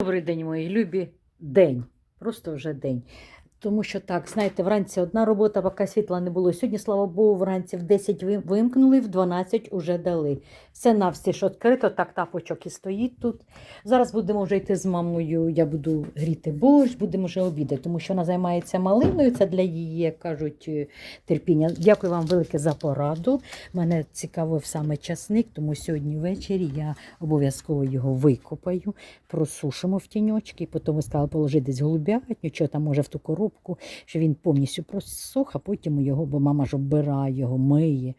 Добрий день, мої любі. День. Просто вже день. Тому що так, знаєте, вранці одна робота, поки світла не було. Сьогодні, слава Богу, вранці в 10 вимкнули, в 12 вже дали. Все навстіж відкрито, так тапочок і стоїть тут. Зараз будемо вже йти з мамою. Я буду гріти борщ, будемо вже обідати, тому що вона займається малиною. Це для її, як кажуть, е, терпіння. Дякую вам велике за пораду. Мене цікавив саме часник, тому сьогодні ввечері я обов'язково його викопаю, просушимо в тіньочки, потім сказали положити десь голубятню, що там може в ту коробку, що він повністю просох, а потім його, бо мама ж оббирає його, миє.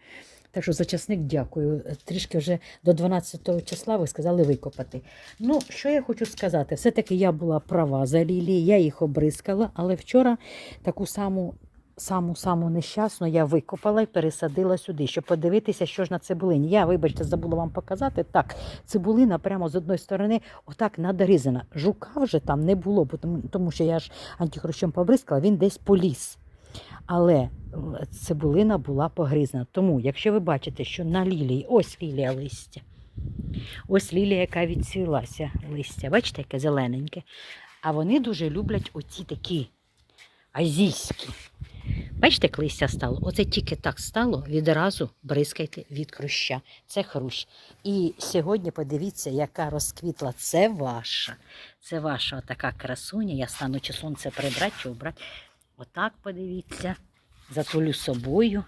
Так що за дякую. Трішки вже до 12 числа ви сказали викопати. Ну, що я хочу сказати? Все-таки я була права за лілії, я їх обрискала, але вчора таку саму. Саму саму нещасну я викопала і пересадила сюди, щоб подивитися, що ж на цибулині. Я, вибачте, забула вам показати. Так, цибулина прямо з одної сторони отак надрізана. Жука вже там не було, тому, що я ж антихрущом побризкала, він десь поліз. Але е, цибулина була погризана. Тому, якщо ви бачите, що на лілії, ось лілія листя, ось лілія, яка відцвілася листя, бачите, яке зелененьке. А вони дуже люблять оці такі азійські. Бачите, як листя стало? Оце тільки так стало, відразу бризкайте від хруща. Це хрущ. І сьогодні подивіться, яка розквітла. Це ваша. Це ваша така красуня. Я стану чи сонце прибрати, чи обрати. Отак подивіться. Затулю собою.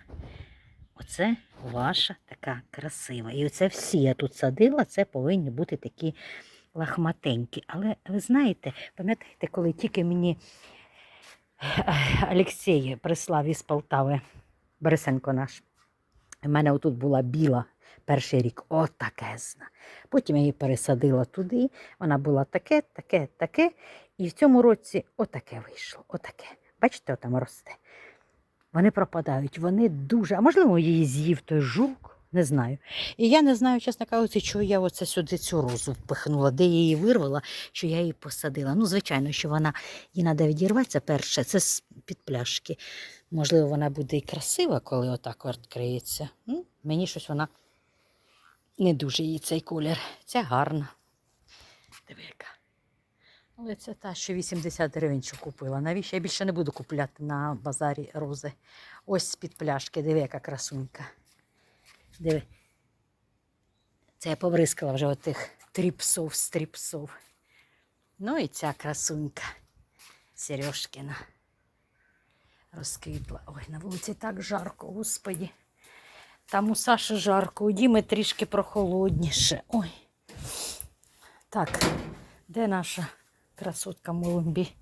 Оце ваша така красива. І оце всі я тут садила, це повинні бути такі лахматенькі. Але ви знаєте, пам'ятаєте, коли тільки мені Олексій прислав із Полтави, Борисенко наш. У мене отут була біла перший рік, отакезна. Потім я її пересадила туди. Вона була таке, таке, таке. І в цьому році отаке вийшло. Отаке. Бачите, там росте. Вони пропадають, вони дуже. А можливо, її з'їв той жук, не знаю. І я не знаю, чесно кажучи, чого я оце сюди цю розу впихнула, де я її вирвала, що я її посадила. Ну, звичайно, що вона їй треба відірватися перше, це з під пляшки. Можливо, вона буде і красива, коли отак відкриється. Ну, мені щось вона не дуже їй цей колір. Це гарна. Диви, яка. Але це та, що 80 гривень що купила. Навіщо? Я більше не буду купляти на базарі рози. Ось з-під пляшки, диви, яка красунька. Диви. Це я побризкала вже отих тріпсов, стріпсов. Ну і ця красунька Сережкина. Розквітла. Ой, на вулиці так жарко, господі. Там у Саші жарко, у Діми трішки прохолодніше. Ой. Так, де наша красотка Молумбі?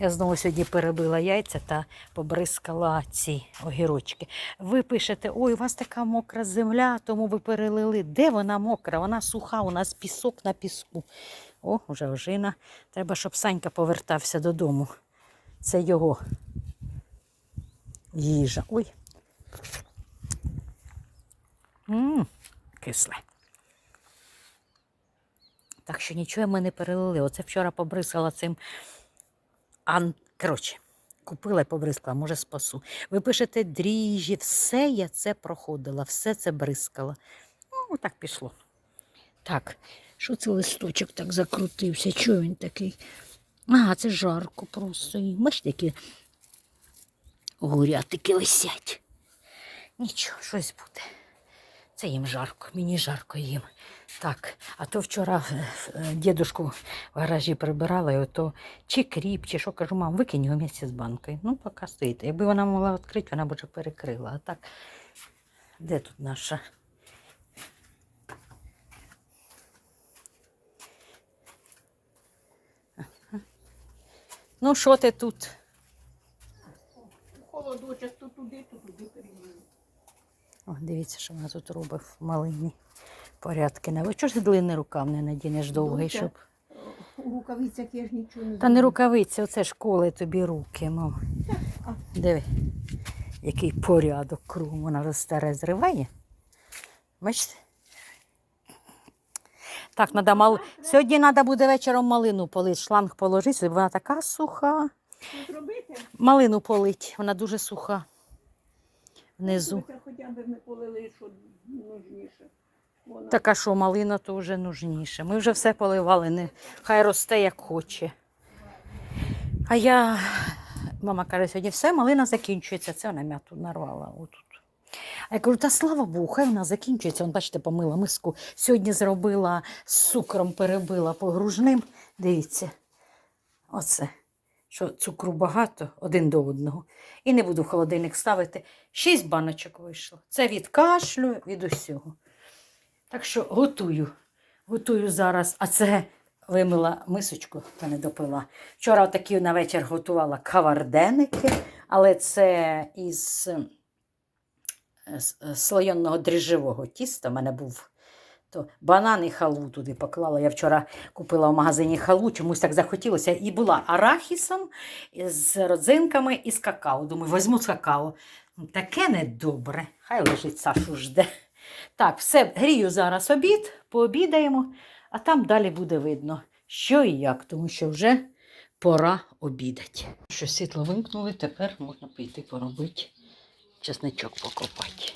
Я знову сьогодні перебила яйця та побризкала ці огірочки. Ви пишете, ой, у вас така мокра земля, тому ви перелили. Де вона мокра? Вона суха, у нас пісок на піску. О, вже ожина. Треба, щоб Санька повертався додому. Це його їжа. Ой. м кисле. Так що нічого ми не перелили. Оце вчора побризкала цим. Ан... Коротше, купила і побризкала, може спасу. Ви пишете дріжджі, все я це проходила, все це бризкала. Ну, так пішло. Так, що це листочок так закрутився? Чого він такий? А, це жарко просто. Бачите, які гурятики висять. Нічого, щось буде. Це їм жарко, мені жарко їм. Так, а то вчора е, е, дідушку в гаражі прибирала, і ото чи кріп, чи що кажу, мам, викинь його місці з банкою. Ну, поки стоїть. Якби вона могла відкрити, вона б вже перекрила. А так, де тут наша? Ну, що ти тут? Холодочок то туди, то туди переміни. О, дивіться, що вона тут робить в малині. Порядки не. Чого ж длинний рукав не надінеш довгий, щоб. У рукавицях я ж нічого не Та не рукавиці, оце ж коли тобі руки, мам. Диви, який порядок кругом. Вона вже старе зриває. Бачите? Так, надо мал... Сьогодні треба буде вечором малину полити, шланг положити, вона така суха. Малину полить, вона дуже суха. Внизу. Хоча б ми полили, що нужніше. Вона Так а що, малина то вже нужніше. Ми вже все поливали, не... хай росте як хоче. А я, мама каже, сьогодні все, малина закінчується. Це вона м'яту нарвала отут. А я кажу, та слава Богу, хай вона закінчується. Вон, бачите, помила миску. Сьогодні зробила з цукром, перебила погружним. Дивіться, оце. Що цукру багато один до одного. І не буду в холодильник ставити. Шість баночок вийшло. Це від кашлю, від усього. Так що готую. Готую зараз. А це вимила мисочку та не допила. Вчора такі на вечір готувала каварденики, але це із е, е, слоєнного дріжджового тіста. У мене був то банан халу туди поклала. Я вчора купила в магазині халу, чомусь так захотілося. І була арахісом, з родзинками і з какао. Думаю, візьму з какао. Таке недобре. Хай лежить Сашу жде. Так, все, грію зараз обід, пообідаємо, а там далі буде видно, що і як, тому що вже пора обідати. Що світло вимкнули, тепер можна піти поробити, чесничок покопати.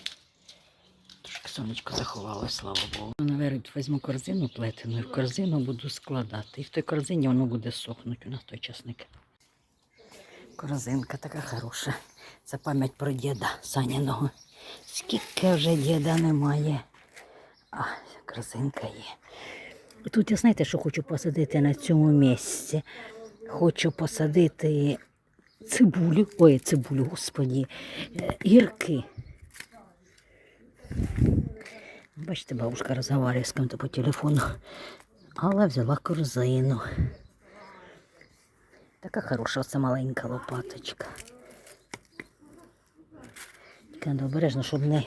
Сонечко заховалося, слава Богу. Наверить, візьму корзину плетену, і в корзину буду складати. І в той корзині воно буде сохнути у нас той часник. Корзинка така хороша. Це пам'ять про діда Саніного. Скільки вже діда немає. А, корзинка є. Тут я знаєте, що хочу посадити на цьому місці. Хочу посадити цибулю, ой, цибулю, господі, е, гірки. Бачите, бабушка розмовляє з ким-то по телефону. Але взяла корзину. Така хороша, оце маленька лопаточка. Тільки треба обережно, щоб не,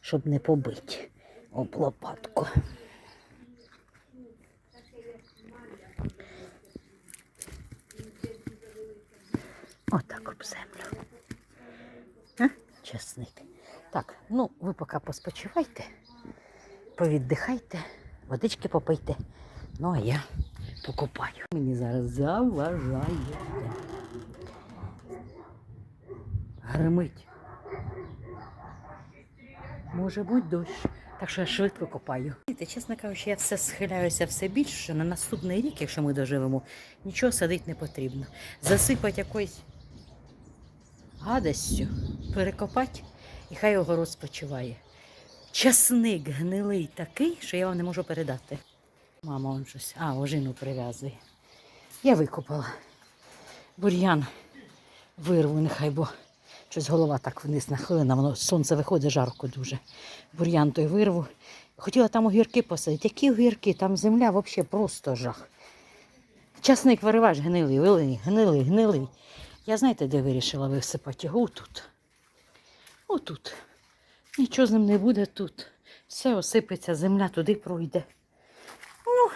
щоб не побити об лопатку. Отак об землю. А? Чесник. Так, ну ви поки поспочивайте, повіддихайте, водички попийте. Ну, а я покупаю. Мені зараз заважаєте. Гримить. Може бути дощ. Так що я швидко копаю. Чесно кажучи, я все схиляюся все більше, що на наступний рік, якщо ми доживемо, нічого садити не потрібно. Засипати якоюсь гадостю, перекопати, і хай огород спочиває. Часник гнилий такий, що я вам не можу передати. Мама он щось. А, ожину прив'язує. Я викопала. Бур'ян вирву, нехай, бо щось голова так вниз нахилена, воно сонце виходить жарко дуже. Бур'ян той вирву. Хотіла там огірки посадити. Які огірки? Там земля взагалі просто жах. Часник вириваєш гнилий, гнилий, гнилий, гнилий. Я знаєте, де вирішила висипати його? Отут. Отут. Нічого з ним не буде тут. Все осипеться, земля туди пройде. Ну,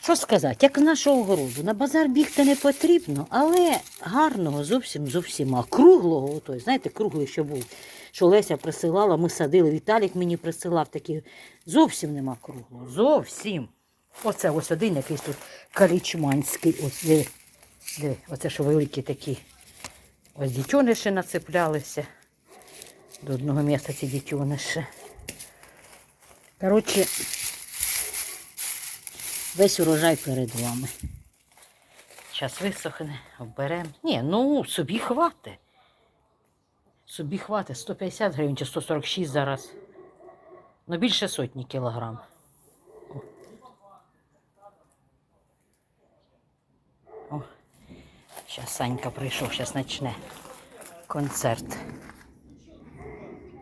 що сказати, як з нашого городу. На базар бігти не потрібно, але гарного зовсім зовсім. А круглого, отой, знаєте, круглий, що був, що Леся присилала, ми садили, Віталік мені присилав такий. Зовсім нема круглого. Зовсім. Оце ось один якийсь тут калічманський. Ось диви. Диви, оце що великі такі. Ось дітьониші нацеплялися. До одного місця ці дітьониші. Коротше, весь урожай перед вами. Зараз висохне, оберемо. Ні, ну собі хватить. Собі хватить 150 гривень чи 146 зараз. Ну більше сотні кілограм. О, зараз Санька прийшов, зараз почне концерт.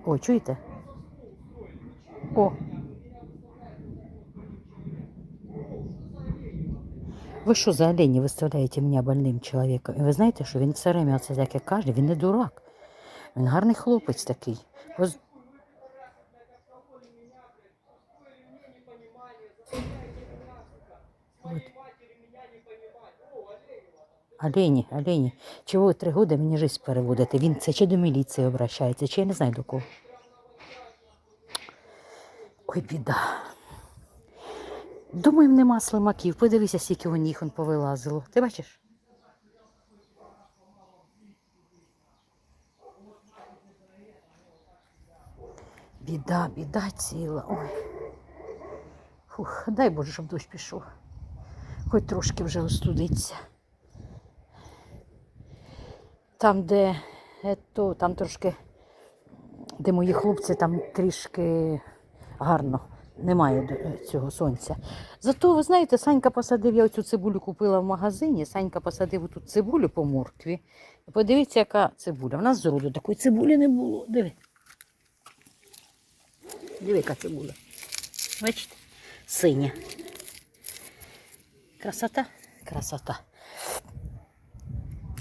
О, чуєте? О. Ви що за олені виставляєте мене больним чоловіком? І ви знаєте, що він все время це таке каже, він не дурак. Він гарний хлопець такий. Ось- От. Олені, олені, чого три роки мені життя переводите? Він це чи до міліції обращається, чи я не знаю до кого. Ой, біда. Думаємо, нема слимаків. Подивися, скільки у них он повилазило. Ти бачиш? Біда, біда ціла. Ой. Фух, дай Боже, щоб дощ пішов. Хоч трошки вже остудиться. Там, де ето, там трошки, де мої хлопці, там трішки гарно. Немає цього сонця. Зато, ви знаєте, Санька посадив, я оцю цибулю купила в магазині. Санька посадив тут цибулю по моркві. Подивіться, яка цибуля. У нас зроду такої цибулі не було. Диви. Диви, яка цибуля. Бачите? Синя. Красота? Красота.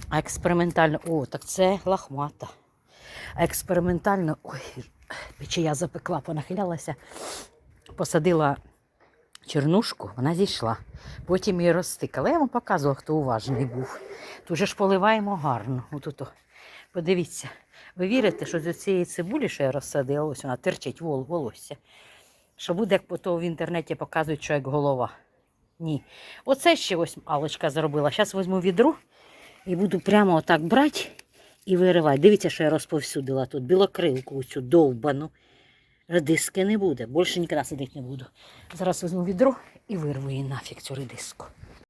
А експериментально. О, так це лахмата. Експериментально. Ой, печія запекла, понахилялася. Посадила чернушку, вона зійшла. Потім її розтикала. Я вам показувала, хто уважний був. Тут же ж поливаємо гарно. Отут. о. Подивіться. Ви вірите, що з цієї цибулі, що я розсадила, ось вона терчить вол, волосся. Що буде, як потім в інтернеті показують, що як голова. Ні. Оце ще ось Алочка зробила. Зараз візьму відро і буду прямо отак брати і виривати. Дивіться, що я розповсюдила тут. Білокрилку цю довбану. Редиски не буде. Більше ніколи сидіти не буду. Зараз візьму відро і вирву її нафіг цю редиску.